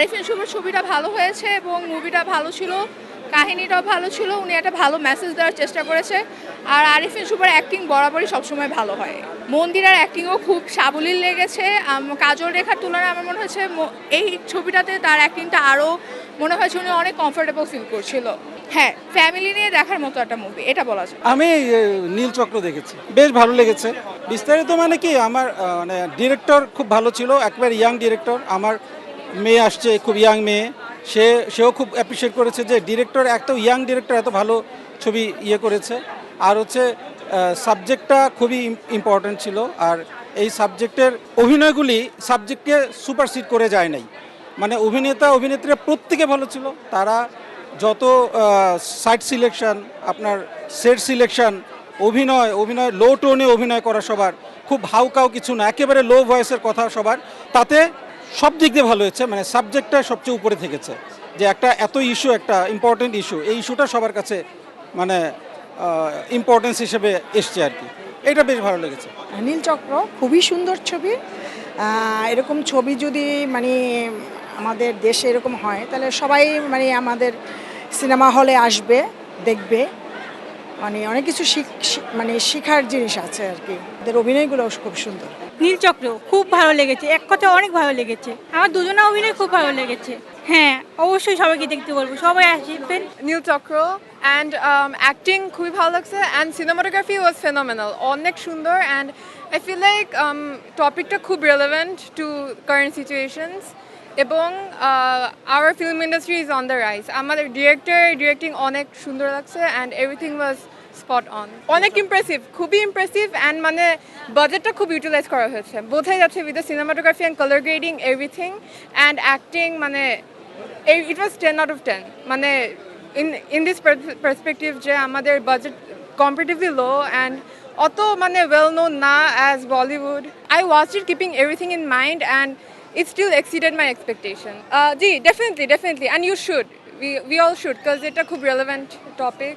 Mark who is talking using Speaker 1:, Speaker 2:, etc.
Speaker 1: আরিফিন শুভর ছবিটা ভালো হয়েছে এবং মুভিটা ভালো ছিল, কাহিনীটাও ভালো ছিল, উনি একটা ভালো মেসেজ দেওয়ার চেষ্টা করেছে। আর আরিফিন শুভর অ্যাক্টিং বরাবরই সবসময় ভালো হয়। মন্দিরের অ্যাক্টিংও খুব সাবলীল লেগেছে। কাজল রেখার তুলনায় আমার মনে হয়েছে এই ছবিটাতে তার অ্যাক্টিংটা আরও মনে হয়েছে উনি অনেক কমফোর্টেবল ফিল করছিল। হ্যাঁ ফ্যামিলি নিয়ে দেখার মতো একটা মুভি এটা বলা যায়।
Speaker 2: আমি নীল চক্র দেখেছি। বেশ ভালো লেগেছে। বিস্তারিত মানে কি, আমার মানে ডিরেক্টর খুব ভালো ছিল, একবার ইয়াং ডিরেক্টর আমার মেয়ে আসছে, খুব ইয়াং মেয়ে। সে, সেও খুব অ্যাপ্রিসিয়েট করেছে যে ডিরেক্টর এত ইয়াং ডিরেক্টর এত ভালো ছবি ইয়ে করেছে। আর হচ্ছে সাবজেক্টটা খুবই ইম্পর্ট্যান্ট ছিল। আর এই সাবজেক্টের অভিনয়গুলি সাবজেক্টকে সুপারসিড করে যায় নাই। মানে অভিনেতা, অভিনেত্রীরা প্রত্যেকে ভালো ছিল। তারা যত সাইট সিলেকশন আপনার সেট সিলেকশন অভিনয় অভিনয় লো টোনে অভিনয় করা সবার, খুব হাউকাউ কিছু না, একেবারে লো ভয়েসের কথা সবার, তাতে সব দিক দিয়ে ভালো হয়েছে মানে সাবজেক্টটা সবচেয়ে উপরে থেকেছে। যে একটা এত ইস্যু একটা ইম্পর্টেন্ট ইস্যু এই ইস্যুটা সবার কাছে মানে ইম্পর্টেন্স হিসেবে এসছে আর কি। এটা বেশ ভালো লেগেছে।
Speaker 3: নীল চক্র, খুবই সুন্দর ছবি। এরকম ছবি যদি মানে আমাদের দেশে এরকম হয়, তাহলে সবাই মানে আমাদের সিনেমা হলে আসবে, দেখবে। মানে অনেক কিছু শিখ- মানে শেখার জিনিস আছে আর কি। ওদের অভিনয়গুলো খুব সুন্দর।
Speaker 4: নীলচক্র, খুব ভালো লেগেছে। এক কথায় অনেক ভালো লেগেছে। আমার দুজনে অভিনয় খুব ভালো লেগেছে। হ্যাঁ অবশ্যই সবাইকে দেখতে বলব। সবাই আসবেন।
Speaker 5: নীল চক্র অ্যান্ড অ্যাক্টিং খুবই ভালো লাগছে অ্যান্ড সিনেমাটোগ্রাফি ওয়াজ ফেনোমেনাল অনেক সুন্দর অ্যান্ড আই ফিল লাইক টপিকটা খুব রেলেভেন্ট টু কারেন্ট সিচুয়েশনস এবং our film industry is on the rise আমাদের ডিরেক্টর ডিরেক্টিং অনেক সুন্দর লাগছে and everything was spot on অনেক ইমপ্রেসিভ খুবই ইমপ্রেসিভ অ্যান্ড মানে বাজেটটা খুব ইউটিলাইজ করা হয়েছে। বোঝাই যাচ্ছে with the cinematography and colour grading everything and acting মানে it was ten out of ten মানে ইন ইন দিস পার্সপেক্টিভ যে আমাদের বাজেট কম্পারেটিভলি লো অ্যান্ড অত মানে ওয়েল নোন না as Bollywood I watch it keeping everything in mind and it still exceeded my expectation G definitely definitely and you should we we all should because এটা খুব relevant topic